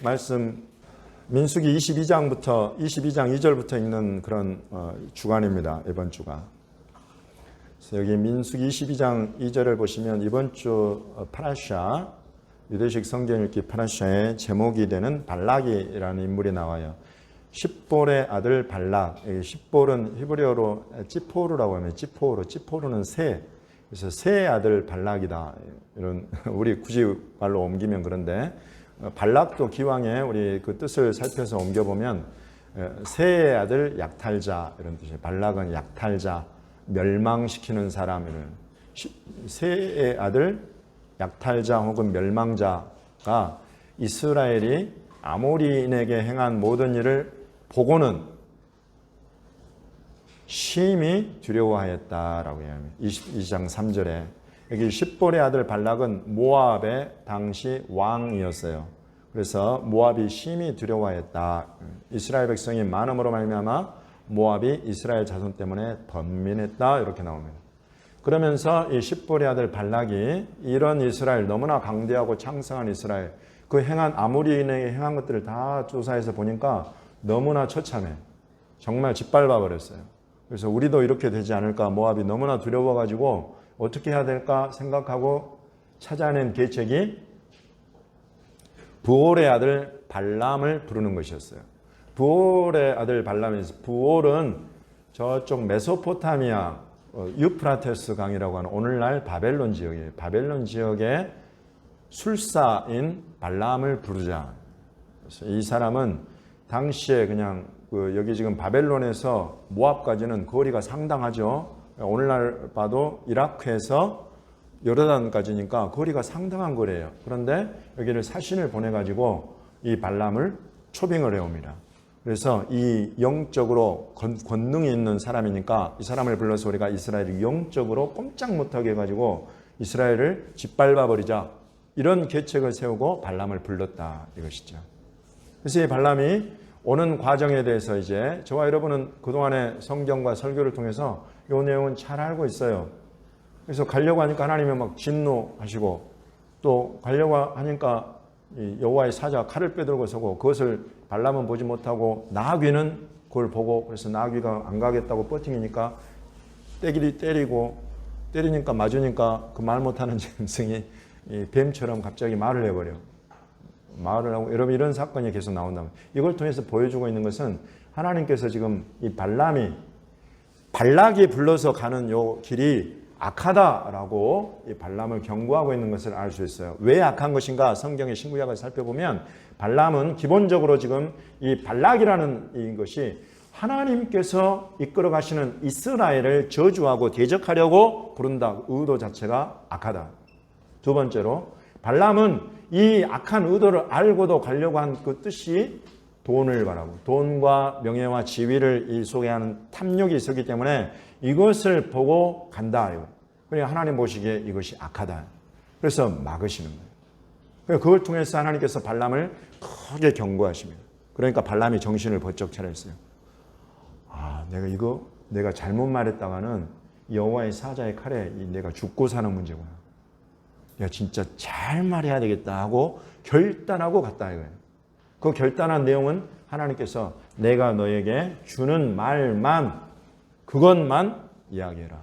말씀 민수기 22장부터 22장 2절부터 있는 그런 어, 주간입니다. 이번 주가. 여기 민수기 22장 2절을 보시면 이번 주 어, 파라샤 유대식 성경 읽기 파라샤의 제목이 되는 발락이라는 인물이 나와요. 십볼의 아들 발락. 십볼은 히브리어로 찌포르라고 하면 찌포르. 찌포르는 새. 그래서 새의 아들 발락이다. 이런 우리 굳이 말로 옮기면 그런데 어, 발락도 기왕에 우리 그 뜻을 살펴서 옮겨보면 어, 새의 아들 약탈자 이런 뜻이에요. 발락은 약탈자, 멸망시키는 사람 이런 시- 새의 아들 약탈자 혹은 멸망자가 이스라엘이 아모리인에게 행한 모든 일을 보고는 심히 두려워하였다라고 해요. 22장 3절에 여기 십볼의 아들 발락은 모압의 당시 왕이었어요. 그래서 모압이 심히 두려워하였다. 이스라엘 백성이 많음으로 말미암아 모압이 이스라엘 자손 때문에 번민했다 이렇게 나옵니다. 그러면서 이 십볼의 아들 발락이 이런 이스라엘 너무나 강대하고 창성한 이스라엘 그 행한 아무리인에게 행한 것들을 다 조사해서 보니까 너무나 처참해. 정말 짓밟아 버렸어요. 그래서 우리도 이렇게 되지 않을까 모압이 너무나 두려워가지고 어떻게 해야 될까 생각하고 찾아낸 계책이 부올의 아들 발람을 부르는 것이었어요. 부올의 아들 발람에서 부올은 저쪽 메소포타미아 어, 유프라테스 강이라고 하는 오늘날 바벨론 지역이에요. 바벨론 지역의 술사인 발람을 부르자. 그래서 이 사람은 당시에 그냥 그 여기 지금 바벨론에서 모압까지는 거리가 상당하죠. 오늘날 봐도 이라크에서 요르단까지니까 거리가 상당한 거리예요. 그런데 여기를 사신을 보내가지고 이 발람을 초빙을 해옵니다. 그래서 이 영적으로 권, 권능이 있는 사람이니까 이 사람을 불러서 우리가 이스라엘을 영적으로 꼼짝 못하게 해가지고 이스라엘을 짓밟아 버리자 이런 계책을 세우고 발람을 불렀다 이것이죠. 그래서 이 발람이 오는 과정에 대해서 이제 저와 여러분은 그동안의 성경과 설교를 통해서 이 내용은 잘 알고 있어요. 그래서 가려고 하니까 하나님이 막 진노하시고 또 가려고 하니까 이 여호와의 사자 칼을 빼들고 서고 그것을 발람은 보지 못하고 나귀는 그걸 보고 그래서 나귀가 안 가겠다고 버팅이니까 때기리 때리고 때리니까 맞으니까 그 말 못하는 짐승이 이 뱀처럼 갑자기 말을 해버려. 말을 하고 여러분 이런 사건이 계속 나온다면 이걸 통해서 보여주고 있는 것은 하나님께서 지금 이 발람이 발락이 불러서 가는 요 길이 악하다라고 이 발람을 경고하고 있는 것을 알 수 있어요. 왜 악한 것인가? 성경의 신구약을 살펴보면 발람은 기본적으로 지금 이 발락이라는 이 것이 하나님께서 이끌어 가시는 이스라엘을 저주하고 대적하려고 부른다. 의도 자체가 악하다. 두 번째로 발람은 이 악한 의도를 알고도 가려고 한 그 뜻이 돈을 바라고 돈과 명예와 지위를 이 속에 하는 탐욕이 있었기 때문에 이것을 보고 간다. 그러니까 하나님 보시기에 이것이 악하다. 그래서 막으시는 거예요. 그러니까 그걸 통해서 하나님께서 발람을 크게 경고하십니다. 그러니까 발람이 정신을 번쩍 차렸어요. 아, 내가 이거 내가 잘못 말했다가는 여호와의 사자의 칼에 이 내가 죽고 사는 문제구나. 내가 진짜 잘 말해야 되겠다 하고 결단하고 갔다 이거예요. 그 결단한 내용은 하나님께서 내가 너에게 주는 말만 그것만 이야기해라.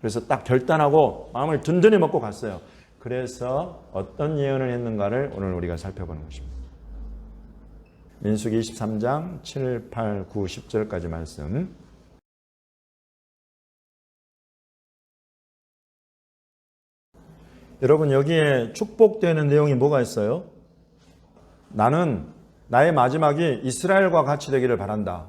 그래서 딱 결단하고 마음을 든든히 먹고 갔어요. 그래서 어떤 예언을 했는가를 오늘 우리가 살펴보는 것입니다. 민수기 23장 7, 8, 9, 10절까지 말씀. 여러분 여기에 축복되는 내용이 뭐가 있어요? 나는 나의 마지막이 이스라엘과 같이 되기를 바란다.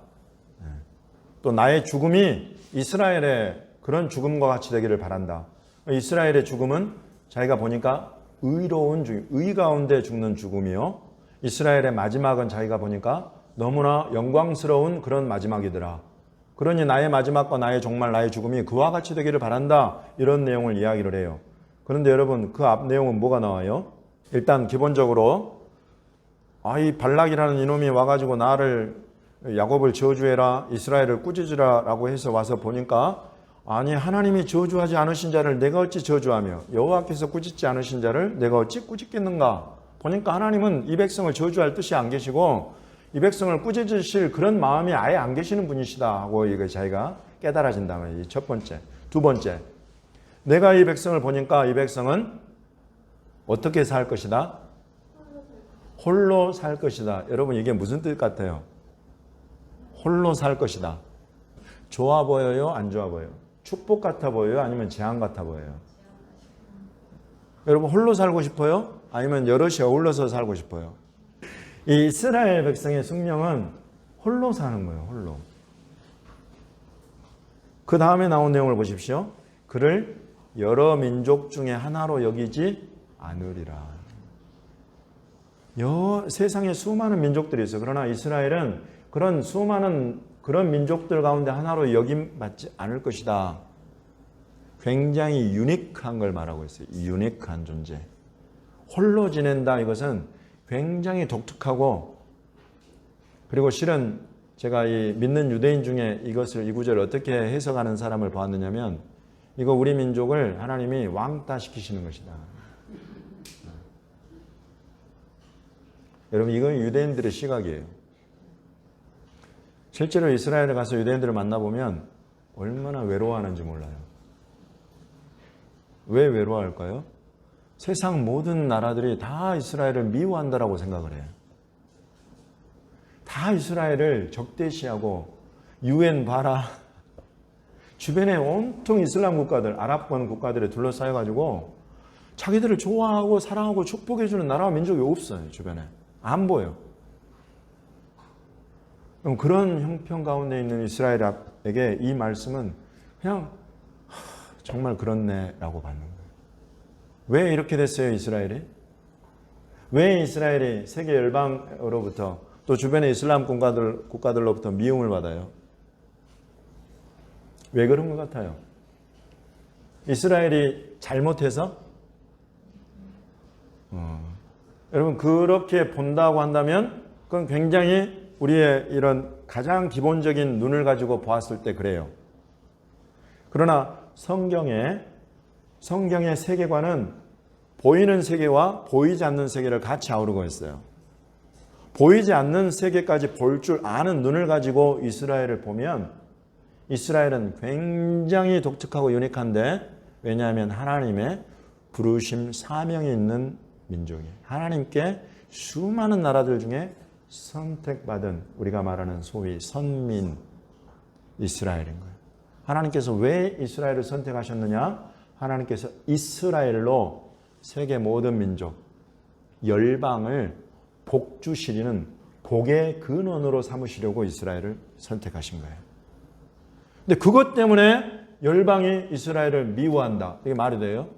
또 나의 죽음이 이스라엘의 그런 죽음과 같이 되기를 바란다. 이스라엘의 죽음은 자기가 보니까 의로운 죽음, 의 가운데 죽는 죽음이요. 이스라엘의 마지막은 자기가 보니까 너무나 영광스러운 그런 마지막이더라. 그러니 나의 마지막과 나의 정말 나의 죽음이 그와 같이 되기를 바란다. 이런 내용을 이야기를 해요. 그런데 여러분 그 앞 내용은 뭐가 나와요? 일단 기본적으로 아이 발락이라는 이놈이 와가지고 나를 야곱을 저주해라 이스라엘을 꾸짖으라라고 해서 와서 보니까 아니 하나님이 저주하지 않으신 자를 내가 어찌 저주하며 여호와께서 꾸짖지 않으신 자를 내가 어찌 꾸짖겠는가 보니까 하나님은 이 백성을 저주할 뜻이 안 계시고 이 백성을 꾸짖으실 그런 마음이 아예 안 계시는 분이시다 하고 이거 자기가 깨달아진다면 이첫 번째. 두 번째. 내가 이 백성을 보니까 이 백성은 어떻게 살 것이다? 홀로 살 것이다. 여러분 이게 무슨 뜻 같아요? 홀로 살 것이다. 좋아 보여요? 안 좋아 보여요? 축복 같아 보여요? 아니면 재앙 같아 보여요? 여러분 홀로 살고 싶어요? 아니면 여럿이 어울러서 살고 싶어요? 이 이스라엘 백성의 숙명은 홀로 사는 거예요. 홀로. 그 다음에 나온 내용을 보십시오. 그를 여러 민족 중에 하나로 여기지 않으리라. 여, 세상에 수많은 민족들이 있어요. 그러나 이스라엘은 그런 수많은 그런 민족들 가운데 하나로 여김받지 않을 것이다. 굉장히 유니크한 걸 말하고 있어요. 유니크한 존재. 홀로 지낸다 이것은 굉장히 독특하고 그리고 실은 제가 이 믿는 유대인 중에 이것을 이 구절을 어떻게 해석하는 사람을 보았느냐면 이거 우리 민족을 하나님이 왕따 시키시는 것이다. 여러분 이건 유대인들의 시각이에요. 실제로 이스라엘에 가서 유대인들을 만나보면 얼마나 외로워하는지 몰라요. 왜 외로워할까요? 세상 모든 나라들이 다 이스라엘을 미워한다라고 생각을 해요. 다 이스라엘을 적대시하고 유엔 봐라. 주변에 온통 이슬람 국가들, 아랍권 국가들에 둘러싸여 가지고 자기들을 좋아하고 사랑하고 축복해 주는 나라와 민족이 없어요, 주변에. 안 보여. 그럼 그런 형편 가운데 있는 이스라엘에게 이 말씀은 그냥 정말 그렇네라고 받는 거예요. 왜 이렇게 됐어요, 이스라엘이? 왜 이스라엘이 세계 열방으로부터 또 주변의 이슬람 국가들, 국가들로부터 미움을 받아요? 왜 그런 것 같아요? 이스라엘이 잘못해서? 어. 여러분, 그렇게 본다고 한다면 그건 굉장히 우리의 이런 가장 기본적인 눈을 가지고 보았을 때 그래요. 그러나 성경에 성경의 세계관은 보이는 세계와 보이지 않는 세계를 같이 아우르고 있어요. 보이지 않는 세계까지 볼 줄 아는 눈을 가지고 이스라엘을 보면 이스라엘은 굉장히 독특하고 유니크한데 왜냐하면 하나님의 부르심 사명이 있는 민족이에요. 하나님께 수많은 나라들 중에 선택받은 우리가 말하는 소위 선민 이스라엘인 거예요. 하나님께서 왜 이스라엘을 선택하셨느냐? 하나님께서 이스라엘로 세계 모든 민족, 열방을 복주시리는 복의 근원으로 삼으시려고 이스라엘을 선택하신 거예요. 근데 그것 때문에 열방이 이스라엘을 미워한다. 이게 말이 돼요?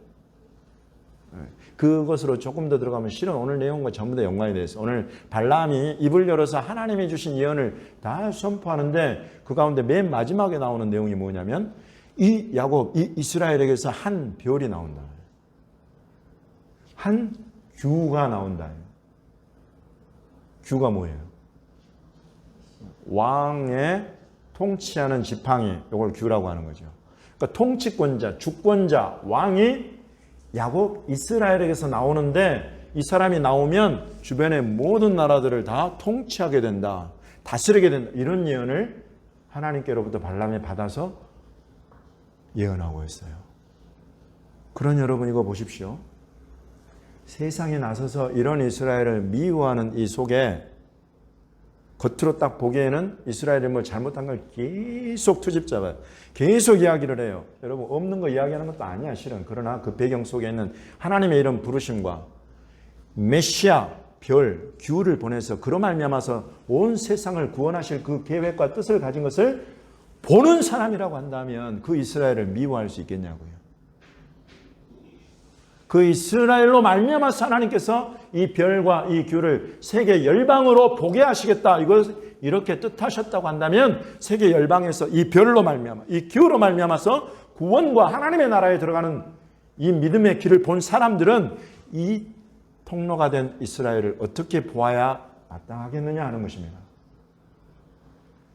그것으로 조금 더 들어가면 실은 오늘 내용과 전부 다 연관이 있어요. 오늘 발람이 입을 열어서 하나님이 주신 예언을 다 선포하는데 그 가운데 맨 마지막에 나오는 내용이 뭐냐면 이 야곱, 이 이스라엘에게서 한 별이 나온다. 한 규가 나온다. 규가 뭐예요? 왕의 통치하는 지팡이, 이걸 규라고 하는 거죠. 그러니까 통치권자, 주권자, 왕이 야곱 이스라엘에게서 나오는데 이 사람이 나오면 주변의 모든 나라들을 다 통치하게 된다. 다스리게 된다. 이런 예언을 하나님께로부터 발람에 받아서 예언하고 있어요. 그런 여러분 이거 보십시오. 세상에 나서서 이런 이스라엘을 미워하는 이 속에 겉으로 딱 보기에는 이스라엘이 뭐 잘못한 걸 계속 투집 잡아요. 계속 이야기를 해요. 여러분 없는 거 이야기하는 것도 아니야 실은. 그러나 그 배경 속에 있는 하나님의 이런 부르심과 메시아 별 규를 보내서 그로 말미암아서 온 세상을 구원하실 그 계획과 뜻을 가진 것을 보는 사람이라고 한다면 그 이스라엘을 미워할 수 있겠냐고요. 그 이스라엘로 말미암아서 하나님께서 이 별과 이 규를 세계 열방으로 보게 하시겠다. 이걸 이렇게 뜻하셨다고 한다면 세계 열방에서 이 별로 말미암아 이 규로 말미암아서 구원과 하나님의 나라에 들어가는 이 믿음의 길을 본 사람들은 이 통로가 된 이스라엘을 어떻게 보아야 마땅하겠느냐 하는 것입니다.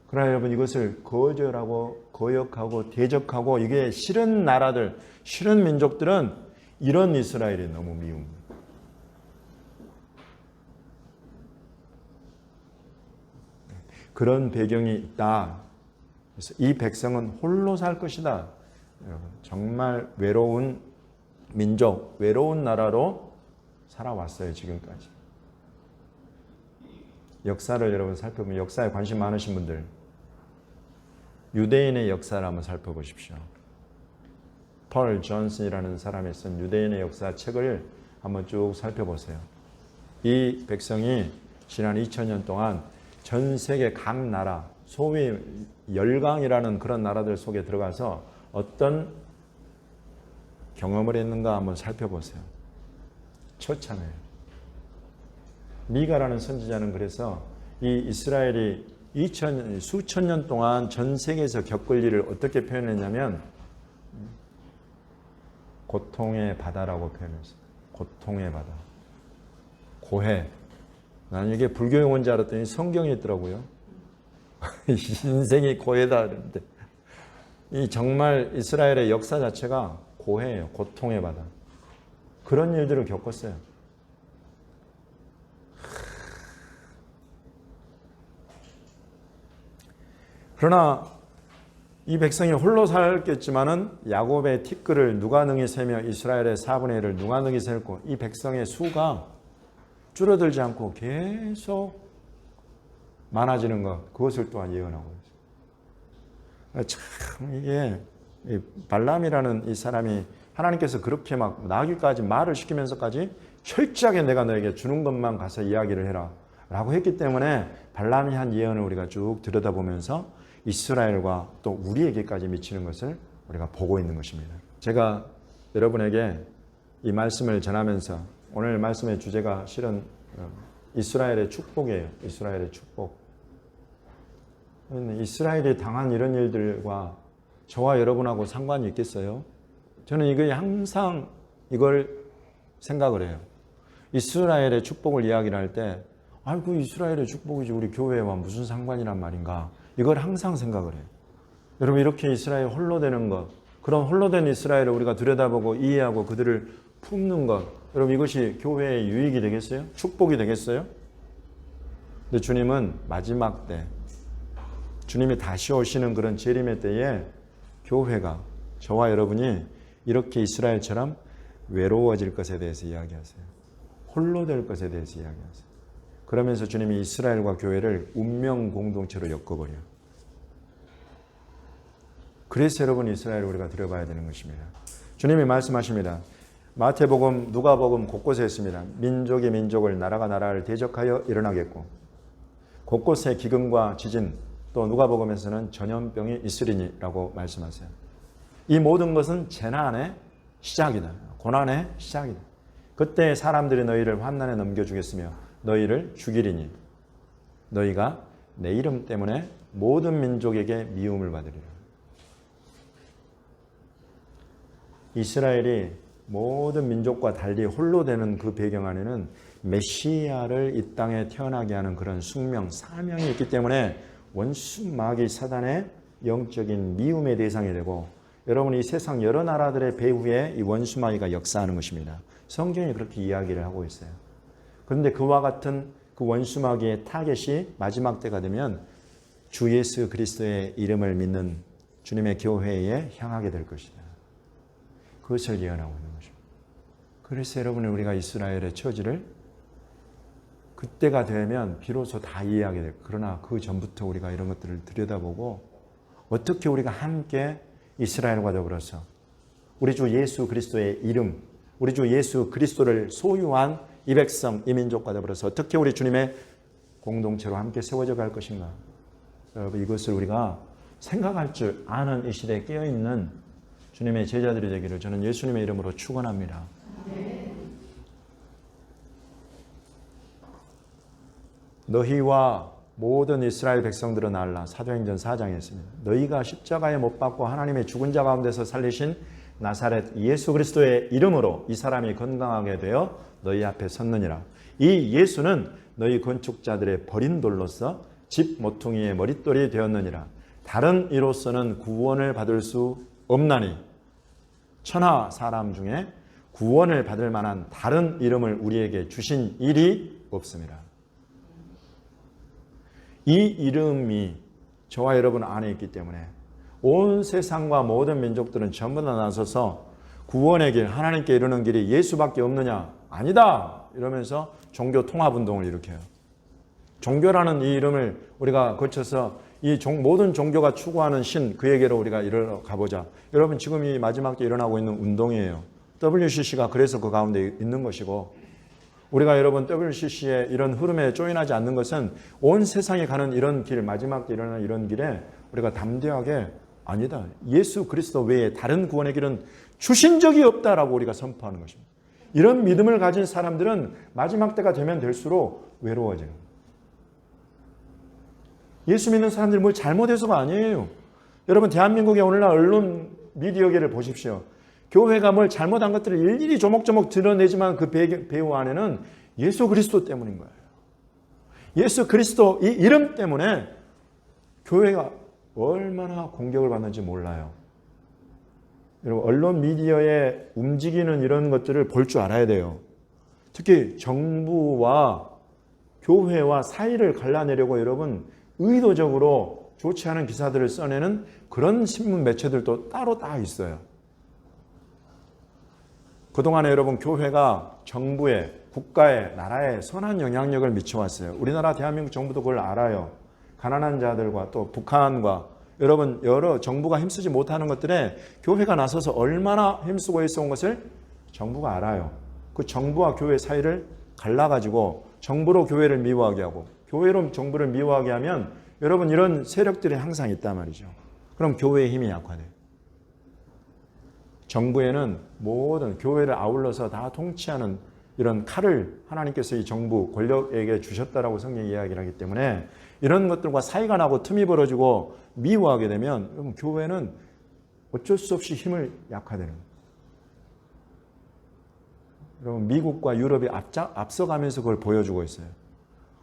그러나 여러분 이것을 거절하고 거역하고 대적하고 이게 싫은 나라들, 싫은 민족들은 이런 이스라엘이 너무 미운 거예요. 그런 배경이 있다. 그래서 이 백성은 홀로 살 것이다. 정말 외로운 민족, 외로운 나라로 살아왔어요, 지금까지. 역사를 여러분 살펴보면 역사에 관심 많으신 분들 유대인의 역사를 한번 살펴보십시오. 펄 존슨이라는 사람이 쓴 유대인의 역사 책을 한번 쭉 살펴보세요. 이 백성이 지난 2000년 동안 전 세계 각 나라, 소위 열강이라는 그런 나라들 속에 들어가서 어떤 경험을 했는가 한번 살펴보세요. 처참해요. 미가라는 선지자는 그래서 이 이스라엘이 2000, 수천 년 동안 전 세계에서 겪을 일을 어떻게 표현했냐면 고통의 바다라고 표현했어요. 고통의 바다. 고해. 나는 이게 불교 용어인 줄 알았더니 성경에 있더라고요. 인생이 고해다 그러는데 이 정말 이스라엘의 역사 자체가 고해예요. 고통의 바다. 그런 일들을 겪었어요. 그러나 이 백성이 홀로 살겠지만은 야곱의 티끌을 누가 능히 세며 이스라엘의 4분의 1을 누가 능히 셀고 이 백성의 수가 줄어들지 않고 계속 많아지는 것 그것을 또한 예언하고 있어요. 참 이게 이 발람이라는 이 사람이 하나님께서 그렇게 막 나기까지 말을 시키면서까지 철저하게 내가 너에게 주는 것만 가서 이야기를 해라 라고 했기 때문에 발람이 한 예언을 우리가 쭉 들여다보면서 이스라엘과 또 우리에게까지 미치는 것을 우리가 보고 있는 것입니다. 제가 여러분에게 이 말씀을 전하면서 오늘 말씀의 주제가 실은 어, 이스라엘의 축복이에요. 이스라엘의 축복. 이스라엘이 당한 이런 일들과 저와 여러분하고 상관이 있겠어요? 저는 이거 항상 이걸 생각을 해요. 이스라엘의 축복을 이야기를 할 때, 아이고, 이스라엘의 축복이지 우리 교회와 무슨 상관이란 말인가. 이걸 항상 생각을 해요. 여러분 이렇게 이스라엘 홀로 되는 것, 그런 홀로 된 이스라엘을 우리가 들여다보고 이해하고 그들을 품는 것, 여러분 이것이 교회의 유익이 되겠어요? 축복이 되겠어요? 근데 주님은 마지막 때, 주님이 다시 오시는 그런 재림의 때에 교회가 저와 여러분이 이렇게 이스라엘처럼 외로워질 것에 대해서 이야기하세요. 홀로 될 것에 대해서 이야기하세요. 그러면서 주님이 이스라엘과 교회를 운명 공동체로 엮어버려요. 그래서 여러분 이스라엘을 우리가 들어봐야 되는 것입니다. 주님이 말씀하십니다. 마태복음, 누가복음 곳곳에 있습니다. 민족이 민족을 나라가 나라를 대적하여 일어나겠고 곳곳에 기근과 지진 또 누가복음에서는 전염병이 있으리니라고 말씀하세요. 이 모든 것은 재난의 시작이다. 고난의 시작이다. 그때 사람들이 너희를 환난에 넘겨주겠으며 너희를 죽이리니 너희가 내 이름 때문에 모든 민족에게 미움을 받으리라. 이스라엘이 모든 민족과 달리 홀로 되는 그 배경 안에는 메시아를 이 땅에 태어나게 하는 그런 숙명, 사명이 있기 때문에 원수 마귀 사단의 영적인 미움의 대상이 되고 여러분 이 세상 여러 나라들의 배후에 이 원수 마귀가 역사하는 것입니다. 성경이 그렇게 이야기를 하고 있어요. 그런데 그와 같은 그 원수마귀의 타겟이 마지막 때가 되면 주 예수 그리스도의 이름을 믿는 주님의 교회에 향하게 될 것이다. 그것을 예언하고 있는 것입니다. 그래서 여러분 우리가 이스라엘의 처지를 그때가 되면 비로소 다 이해하게 될 그러나 그 전부터 우리가 이런 것들을 들여다보고 어떻게 우리가 함께 이스라엘과 더불어서 우리 주 예수 그리스도의 이름, 우리 주 예수 그리스도를 소유한 이 백성, 이 민족과 더불어서 어떻게 우리 주님의 공동체로 함께 세워져 갈 것인가. 여러분 이것을 우리가 생각할 줄 아는 이 시대에 깨어있는 주님의 제자들이 되기를 저는 예수님의 이름으로 축원합니다. 너희와 모든 이스라엘 백성들은 알라 사도행전 4장에 있습니다. 너희가 십자가에 못 박고 하나님의 죽은 자 가운데서 살리신 나사렛 예수 그리스도의 이름으로 이 사람이 건강하게 되어 너희 앞에 섰느니라. 이 예수는 너희 건축자들의 버린 돌로서 집 모퉁이의 머릿돌이 되었느니라. 다른 이로서는 구원을 받을 수 없나니 천하 사람 중에 구원을 받을 만한 다른 이름을 우리에게 주신 일이 없습니다. 이 이름이 저와 여러분 안에 있기 때문에 온 세상과 모든 민족들은 전부 다 나서서 구원의 길, 하나님께 이르는 길이 예수밖에 없느냐? 아니다! 이러면서 종교 통합 운동을 일으켜요. 종교라는 이 이름을 우리가 거쳐서 이 종, 모든 종교가 추구하는 신 그에게로 우리가 이르러 가보자. 여러분 지금 이 마지막 때 일어나고 있는 운동이에요. WCC가 그래서 그 가운데 있는 것이고 우리가 여러분 WCC의 이런 흐름에 조인하지 않는 것은 온 세상에 가는 이런 길 마지막 때 일어나는 이런 길에 우리가 담대하게 아니다. 예수 그리스도 외에 다른 구원의 길은 주신 적이 없다라고 우리가 선포하는 것입니다. 이런 믿음을 가진 사람들은 마지막 때가 되면 될수록 외로워지는 거예요. 예수 믿는 사람들이 뭘 잘못해서가 아니에요. 여러분 대한민국의 오늘날 언론 미디어계를 보십시오. 교회가 뭘 잘못한 것들을 일일이 조목조목 드러내지만 그 배우 안에는 예수 그리스도 때문인 거예요. 예수 그리스도 이 이름 때문에 교회가 얼마나 공격을 받는지 몰라요. 여러분 언론 미디어에 움직이는 이런 것들을 볼 줄 알아야 돼요. 특히 정부와 교회와 사이를 갈라내려고 여러분 의도적으로 좋지 않은 기사들을 써내는 그런 신문 매체들도 따로 다 있어요. 그동안에 여러분 교회가 정부에 국가에 나라에 선한 영향력을 미쳐왔어요. 우리나라 대한민국 정부도 그걸 알아요. 가난한 자들과 또 북한과 여러분 여러 정부가 힘쓰지 못하는 것들에 교회가 나서서 얼마나 힘쓰고 있어온 것을 정부가 알아요. 그 정부와 교회 사이를 갈라가지고 정부로 교회를 미워하게 하고 교회로 정부를 미워하게 하면 여러분 이런 세력들이 항상 있단 말이죠. 그럼 교회의 힘이 약화돼요. 정부에는 모든 교회를 아울러서 다 통치하는 이런 칼을 하나님께서 이 정부 권력에게 주셨다라고 성경이 이야기를 하기 때문에 이런 것들과 사이가 나고 틈이 벌어지고 미워하게 되면 교회는 어쩔 수 없이 힘을 약화되는. 여러분 미국과 유럽이 앞자, 앞서가면서 그걸 보여주고 있어요.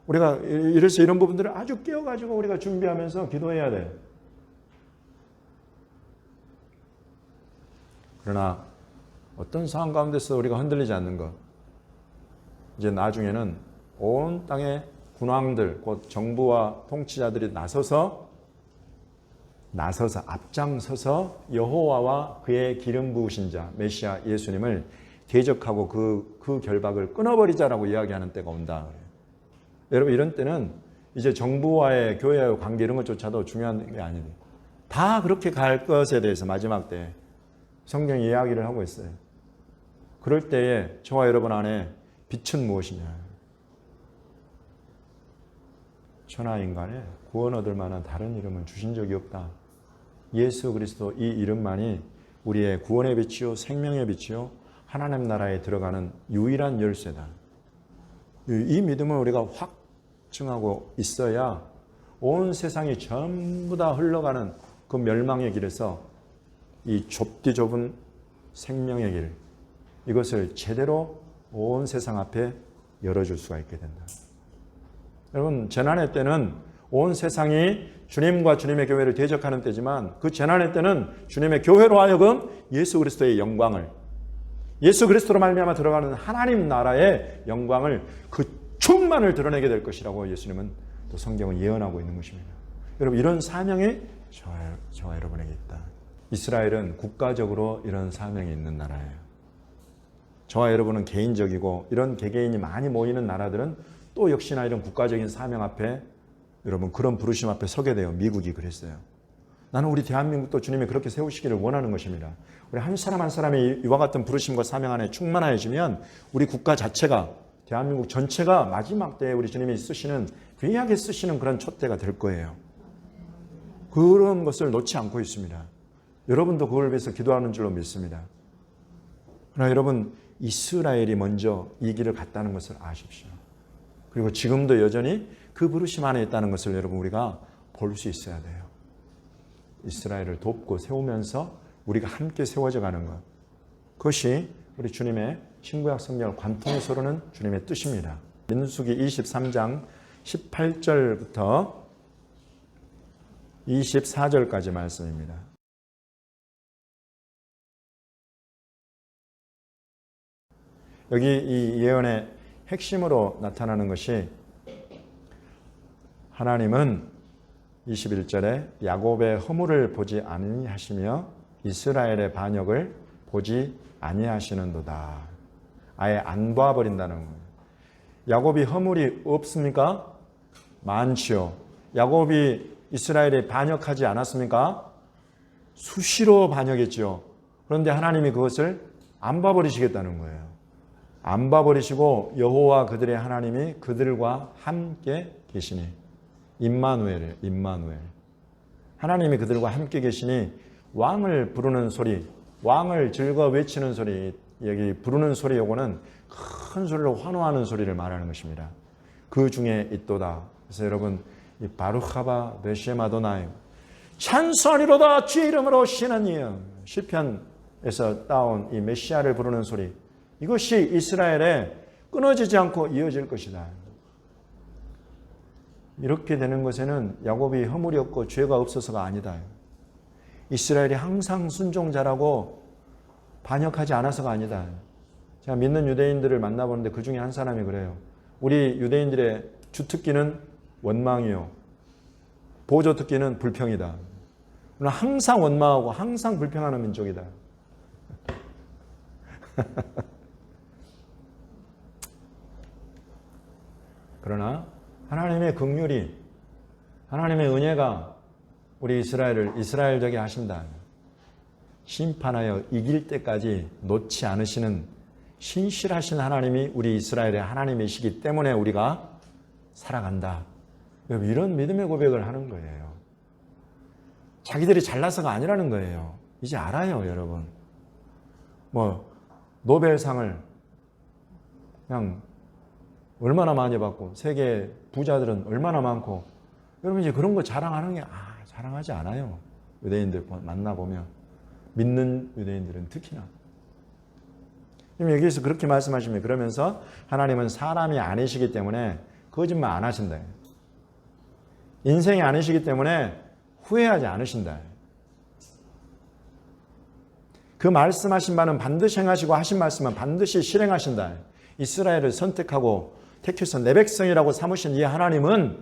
우리가 이래서 이런 부분들을 아주 깨어가지고 우리가 준비하면서 기도해야 돼. 그러나 어떤 상황 가운데서 우리가 흔들리지 않는 것. 이제 나중에는 온 땅의 군왕들, 곧 정부와 통치자들이 나서서 나서서 앞장서서 여호와와 그의 기름 부으신 자 메시아 예수님을 대적하고 그, 그 결박을 끊어버리자라고 이야기하는 때가 온다. 여러분 이런 때는 이제 정부와의 교회와의 관계 이런 것조차도 중요한 게 아니에요. 다 그렇게 갈 것에 대해서 마지막 때 성경이 이야기를 하고 있어요. 그럴 때에 저와 여러분 안에 빛은 무엇이냐? 천하 인간에 구원 얻을 만한 다른 이름은 주신 적이 없다. 예수 그리스도 이 이름만이 우리의 구원의 빛이요 생명의 빛이요 하나님 나라에 들어가는 유일한 열쇠다. 이 믿음을 우리가 확증하고 있어야 온 세상이 전부 다 흘러가는 그 멸망의 길에서 이 좁디 좁은 생명의 길 이것을 제대로 온 세상 앞에 열어줄 수가 있게 된다. 여러분 재난의 때는 온 세상이 주님과 주님의 교회를 대적하는 때지만 그 재난의 때는 주님의 교회로 하여금 예수 그리스도의 영광을 예수 그리스도로 말미암아 들어가는 하나님 나라의 영광을 그 충만을 드러내게 될 것이라고 예수님은 또 성경은 예언하고 있는 것입니다. 여러분 이런 사명이 저와, 저와 여러분에게 있다. 이스라엘은 국가적으로 이런 사명이 있는 나라예요. 저와 여러분은 개인적이고 이런 개개인이 많이 모이는 나라들은 또 역시나 이런 국가적인 사명 앞에 여러분 그런 부르심 앞에 서게 돼요. 미국이 그랬어요. 나는 우리 대한민국도 주님이 그렇게 세우시기를 원하는 것입니다. 우리 한 사람 한 사람이 이와 같은 부르심과 사명 안에 충만해지면 우리 국가 자체가 대한민국 전체가 마지막 때에 우리 주님이 쓰시는 귀하게 쓰시는 그런 촛대가 될 거예요. 그런 것을 놓지 않고 있습니다. 여러분도 그걸 위해서 기도하는 줄로 믿습니다. 그러나 여러분 이스라엘이 먼저 이 길을 갔다는 것을 아십시오. 그리고 지금도 여전히 그 부르심 안에 있다는 것을 여러분 우리가 볼 수 있어야 돼요. 이스라엘을 돕고 세우면서 우리가 함께 세워져 가는 것. 그것이 우리 주님의 신구약 성경을 관통해서로는 주님의 뜻입니다. 민수기 23장 18절부터 24절까지 말씀입니다. 여기 이 예언의 핵심으로 나타나는 것이 하나님은 21절에 야곱의 허물을 보지 아니하시며 이스라엘의 반역을 보지 아니하시는도다. 아예 안 봐버린다는 거예요. 야곱이 허물이 없습니까? 많지요. 야곱이 이스라엘에 반역하지 않았습니까? 수시로 반역했죠. 그런데 하나님이 그것을 안 봐버리시겠다는 거예요. 안 봐버리시고 여호와 그들의 하나님이 그들과 함께 계시니 임마누엘, 임마누엘. 하나님이 그들과 함께 계시니 왕을 부르는 소리, 왕을 즐거 외치는 소리, 여기 부르는 소리 요거는 큰 소리로 환호하는 소리를 말하는 것입니다. 그 중에 있도다. 그래서 여러분 이 바루하바 베쉐마도나이 찬송이로다 주의 이름으로 신하님 시편에서 따온 이 메시아를 부르는 소리 이것이 이스라엘에 끊어지지 않고 이어질 것이다. 이렇게 되는 것에는 야곱이 허물이 없고 죄가 없어서가 아니다. 이스라엘이 항상 순종자라고 반역하지 않아서가 아니다. 제가 믿는 유대인들을 만나보는데 그 중에 한 사람이 그래요. 우리 유대인들의 주특기는 원망이요. 보조특기는 불평이다. 항상 원망하고 항상 불평하는 민족이다. 그러나 하나님의 긍휼이 하나님의 은혜가 우리 이스라엘을 이스라엘적이 하신다. 심판하여 이길 때까지 놓지 않으시는 신실하신 하나님이 우리 이스라엘의 하나님이시기 때문에 우리가 살아간다. 이런 믿음의 고백을 하는 거예요. 자기들이 잘나서가 아니라는 거예요. 이제 알아요, 여러분. 뭐 노벨상을 그냥 얼마나 많이 받고 세계 부자들은 얼마나 많고 여러분 이제 그런 거 자랑하는 게 아, 자랑하지 않아요. 유대인들 만나 보면 믿는 유대인들은 특히나 여기서 그렇게 말씀하시면 그러면서 하나님은 사람이 아니시기 때문에 거짓말 안 하신다. 인생이 아니시기 때문에 후회하지 않으신다. 그 말씀하신 바는 반드시 행하시고 하신 말씀은 반드시 실행하신다. 이스라엘을 선택하고 택해서 내 백성이라고 삼으신 이 하나님은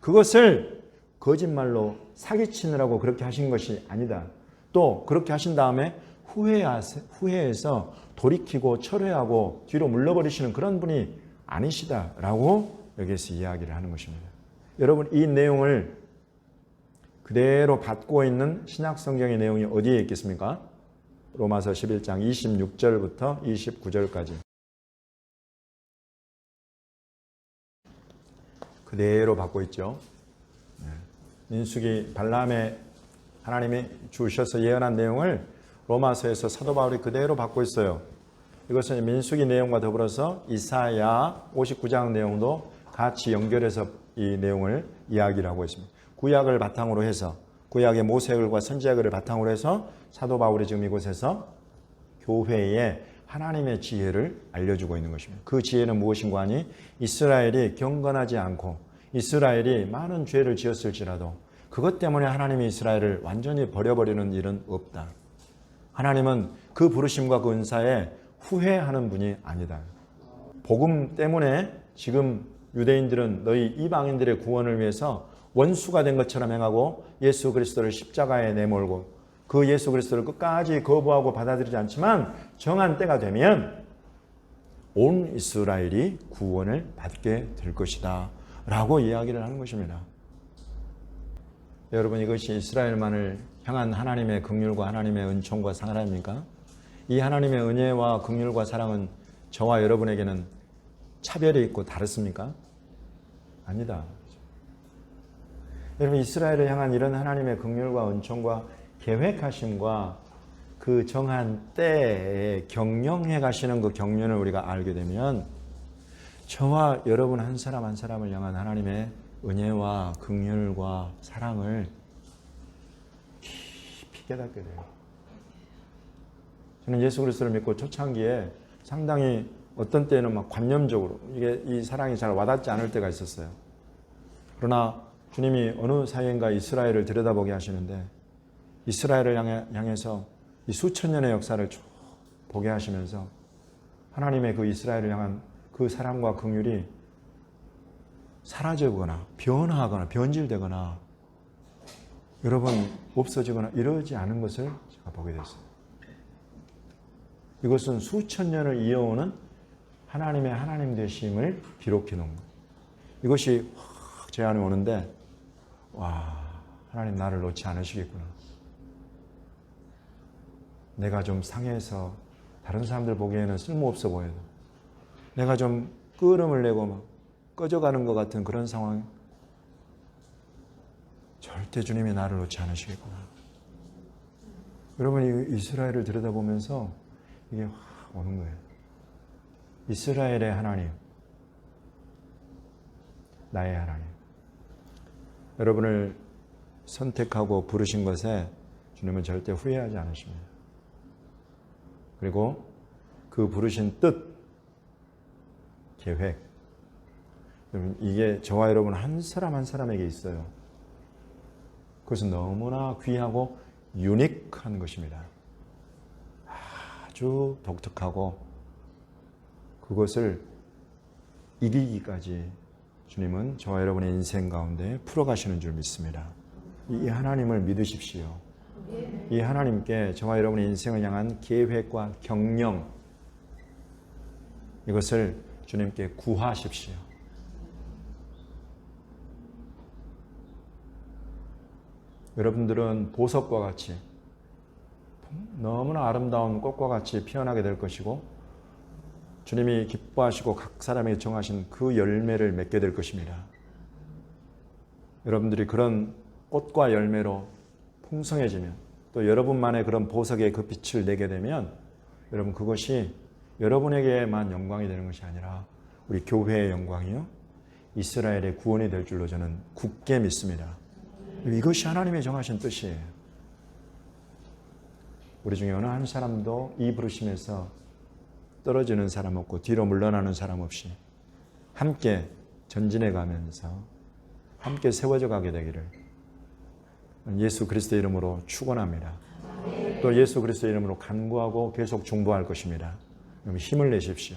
그것을 거짓말로 사기치느라고 그렇게 하신 것이 아니다. 또 그렇게 하신 다음에 후회해서 돌이키고 철회하고 뒤로 물러버리시는 그런 분이 아니시다라고 여기에서 이야기를 하는 것입니다. 여러분 이 내용을 그대로 받고 있는 신약 성경의 내용이 어디에 있겠습니까? 로마서 11장 26절부터 29절까지. 그대로 받고 있죠. 네. 민숙이 발람의 하나님이 주셔서 예언한 내용을 로마서에서 사도 바울이 그대로 받고 있어요. 이것은 민숙이 내용과 더불어서 이사야 59장 내용도 같이 연결해서 이 내용을 이야기를 하고 있습니다. 구약을 바탕으로 해서 구약의 모세글과 선지자글을 바탕으로 해서 사도 바울이 지금 이곳에서 교회에 하나님의 지혜를 알려주고 있는 것입니다. 그 지혜는 무엇인가 하니 이스라엘이 경건하지 않고 이스라엘이 많은 죄를 지었을지라도 그것 때문에 하나님이 이스라엘을 완전히 버려버리는 일은 없다. 하나님은 그 부르심과 그 은사에 후회하는 분이 아니다. 복음 때문에 지금 유대인들은 너희 이방인들의 구원을 위해서 원수가 된 것처럼 행하고 예수 그리스도를 십자가에 내몰고 그 예수 그리스도를 끝까지 거부하고 받아들이지 않지만 정한 때가 되면 온 이스라엘이 구원을 받게 될 것이다. 라고 이야기를 하는 것입니다. 여러분 이것이 이스라엘만을 향한 하나님의 긍휼과 하나님의 은총과 사랑 아닙니까? 이 하나님의 은혜와 긍휼과 사랑은 저와 여러분에게는 차별이 있고 다릅니까? 아니다. 여러분 이스라엘을 향한 이런 하나님의 긍휼과 은총과 계획하심과 그 정한 때에 경영해 가시는 그 경륜을 우리가 알게 되면 저와 여러분 한 사람 한 사람을 향한 하나님의 은혜와 긍휼과 사랑을 깊이 깨닫게 돼요. 저는 예수 그리스도를 믿고 초창기에 상당히 어떤 때는 막 관념적으로 이게 이 사랑이 잘 와닿지 않을 때가 있었어요. 그러나 주님이 어느 사이인가 이스라엘을 들여다보게 하시는데 이스라엘을 향해, 향해 서 이 수천 년의 역사를 쭉 보게 하시면서 하나님의 그 이스라엘을 향한 그 사랑과 긍휼이 사라져거나 변화하거나 변질되거나 여러분 없어지거나 이러지 않은 것을 제가 보게 됐어요. 이것은 수천 년을 이어오는 하나님의 하나님 되심을 기록해 놓은 거예요. 이것이 확 제 안에 오는데 와 하나님 나를 놓지 않으시겠구나. 내가 좀 상해서 다른 사람들 보기에는 쓸모없어 보여도 내가 좀 끄름을 내고 막 꺼져가는 것 같은 그런 상황 절대 주님이 나를 놓지 않으시겠구나. 여러분 이 이스라엘을 들여다보면서 이게 확 오는 거예요. 이스라엘의 하나님, 나의 하나님. 여러분을 선택하고 부르신 것에 주님은 절대 후회하지 않으십니다. 그리고 그 부르신 뜻, 계획. 여러분, 이게 저와 여러분 한 사람 한 사람에게 있어요. 그것은 너무나 귀하고 유니크한 것입니다. 아주 독특하고 그것을 이기기까지 주님은 저와 여러분의 인생 가운데 풀어가시는 줄 믿습니다. 이 하나님을 믿으십시오. 이 하나님께 저와 여러분의 인생을 향한 계획과 경영 이것을 주님께 구하십시오. 여러분들은 보석과 같이 너무나 아름다운 꽃과 같이 피어나게 될 것이고 주님이 기뻐하시고 각 사람에게 정하신 그 열매를 맺게 될 것입니다. 여러분들이 그런 꽃과 열매로 풍성해지면 또 여러분만의 그런 보석의 그 빛을 내게 되면 여러분 그것이 여러분에게만 영광이 되는 것이 아니라 우리 교회의 영광이요 이스라엘의 구원이 될 줄로 저는 굳게 믿습니다. 이것이 하나님의 정하신 뜻이에요. 우리 중에 어느 한 사람도 이 부르심에서 떨어지는 사람 없고 뒤로 물러나는 사람 없이 함께 전진해 가면서 함께 세워져 가게 되기를 예수 그리스도 이름으로 축원합니다. 또 예수 그리스도 이름으로 간구하고 계속 중보할 것입니다. 힘을 내십시오.